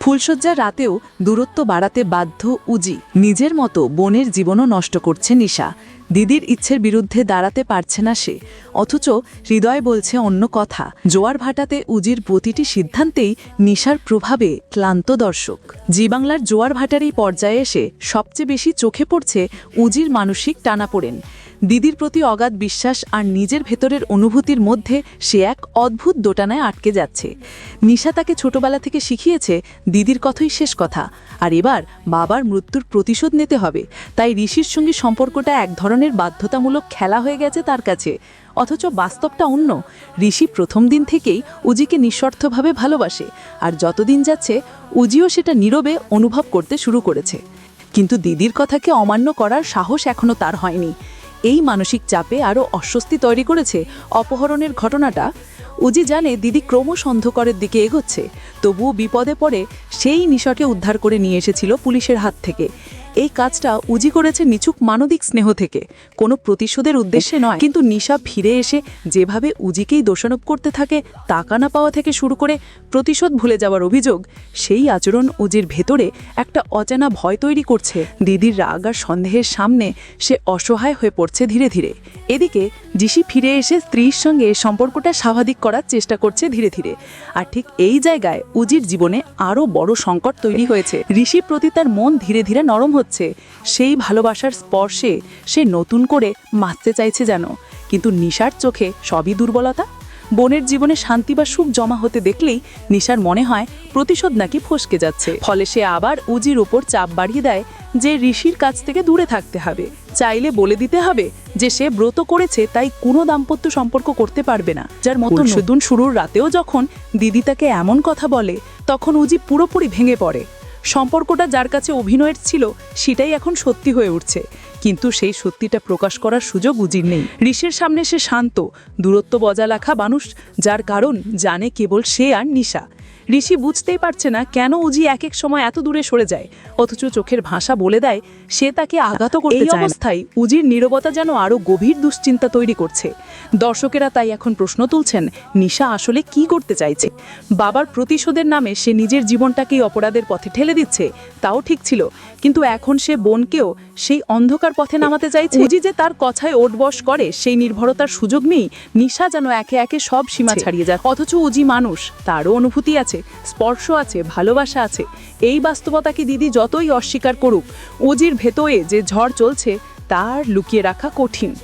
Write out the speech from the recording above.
ফুলশয্যার রাতেও দূরত্ব বাড়াতে বাধ্য উজি। নিজের মতো বোনের জীবনও নষ্ট করছে নিশা। দিদির ইচ্ছের বিরুদ্ধে দাঁড়াতে পারছে না সে। অথচ হৃদয় বলছে অন্য কথা। জোয়ার ভাটাতে উজির প্রতিটি সিদ্ধান্তেই নিশার প্রভাবে ক্লান্ত দর্শক। জি বাংলার জোয়ার ভাটার এই পর্যায়ে এসে সবচেয়ে বেশি চোখে পড়ছে উজির মানসিক টানাপোড়েন। দিদির প্রতি অগাধ বিশ্বাস আর নিজের ভেতরের অনুভূতির মধ্যে সে এক অদ্ভুত দোটানায় আটকে যাচ্ছে। নিশা তাকে ছোটবেলা থেকে শিখিয়েছে দিদির কথাই শেষ কথা। আর এবার বাবার মৃত্যুর প্রতিশোধ নিতে হবে। তাই ঋষির সঙ্গে সম্পর্কটা এক ধরনের বাধ্যতামূলক খেলা হয়ে গেছে তার কাছে। অথচ বাস্তবটা অন্য। ঋষি প্রথম দিন থেকেই উজিকে নিঃস্বার্থভাবে ভালোবাসে। আর যতদিন যাচ্ছে, উজিও সেটা নীরবে অনুভব করতে শুরু করেছে। কিন্তু দিদির কথাকে অমান্য করার সাহস এখনও তার হয়নি। এই মানসিক চাপে আরও অস্বস্তি তৈরি করেছে অপহরণের ঘটনাটা। উজি জানে দিদি ক্রমশ অন্ধকারের দিকে এগোচ্ছে, তবুও বিপদে পড়ে সেই নিশাকে উদ্ধার করে নিয়ে এসেছিল পুলিশের হাত থেকে। এই কাজটা উজি করেছে নিচুক মানবিক স্নেহ থেকে। কোনো প্রতিশোধের উদ্দেশ্যে নয়। কিন্তু নিশা ফিরে এসে যেভাবে উজিকেই দোষারোপ করতে থাকে, টাকা না পাওয়া থেকে শুরু করে প্রতিশোধ ভুলে যাওয়ার অভিযোগ, সেই আচরণ উজির ভেতরে একটা অজানা ভয় তৈরি করছে। দিদির রাগ আর সন্দেহের সামনে সে অসহায় হয়ে পড়ছে ধীরে ধীরে। এদিকে জিসি ফিরে এসে স্ত্রীর সঙ্গে সম্পর্কটা স্বাভাবিক করার চেষ্টা করছে ধীরে ধীরে। আর ঠিক এই জায়গায় উজির জীবনে আরও বড় সংকট তৈরি হয়েছে। ঋষি প্রতি তার মন ধীরে ধীরে নরম হচ্ছে। সেই ভালোবাসার স্পর্শে সে নতুন করে মারতে চাইছে যেন। কিন্তু নিশার চোখে সবই দুর্বলতা। বোনের জীবনে শান্তি বা সুখ জমা হতে দেখলেই নিশার মনে হয় প্রতিশোধ নাকি ফসকে যাচ্ছে। ফলে সে আবার উজির উপর চাপ বাড়িয়ে দেয় যে ঋষির কাছ থেকে দূরে থাকতে হবে। চাইলে বলে দিতে হবে যে সে ব্রত করেছে তাই কোনো দাম্পত্য সম্পর্ক করতে পারবে না। যার মতো নতুন শুরুর রাতেও যখন দিদি তাকে এমন কথা বলে তখন উজি পুরোপুরি ভেঙে পড়ে। সম্পর্কটা যার কাছে অভিনয়ের ছিল, সেটাই এখন সত্যি হয়ে উঠছে। কিন্তু সেই সত্যিটা প্রকাশ করার সুযোগ উজির নেই। ঋষের সামনে সে শান্ত, দূরত্ব বজায় রাখা মানুষ, যার কারণ জানে কেবল সে আর নিশা। ঋষি বুঝতেই পারছে না কেন উজি এক এক সময় এত দূরে সরে যায়। অথচ চোখের ভাষা বলে দেয় সে তাকে আঘাত করতে এই অবস্থায় উজির নীরবতা যেন আরও গভীর দুশ্চিন্তা তৈরি করছে। দর্শকেরা তাই এখন প্রশ্ন তুলছেন নিশা আসলে কি করতে চাইছে? বাবার প্রতিশোধের নামে সে নিজের জীবনটাকেই অপরাধের পথে ঠেলে দিচ্ছে তাও ঠিক ছিল। কিন্তু এখন সে বোনকেও সেই অন্ধকার পথে নামাতে চাইছে। উজি যে তার কথায় ওটবস করে সেই নির্ভরতার সুযোগ নেই। নিশা যেন একে একে সব সীমা ছাড়িয়ে যায় অথচ উজি মানুষ তারও অনুভূতি আছে। স্পর্শ আছে, ভালোবাসা আছে। এই বাস্তবতাকে দিদি যতই অস্বীকার করুক অজির ভেতরে যে ঝড় চলছে, তার লুকিয়ে রাখা কঠিন।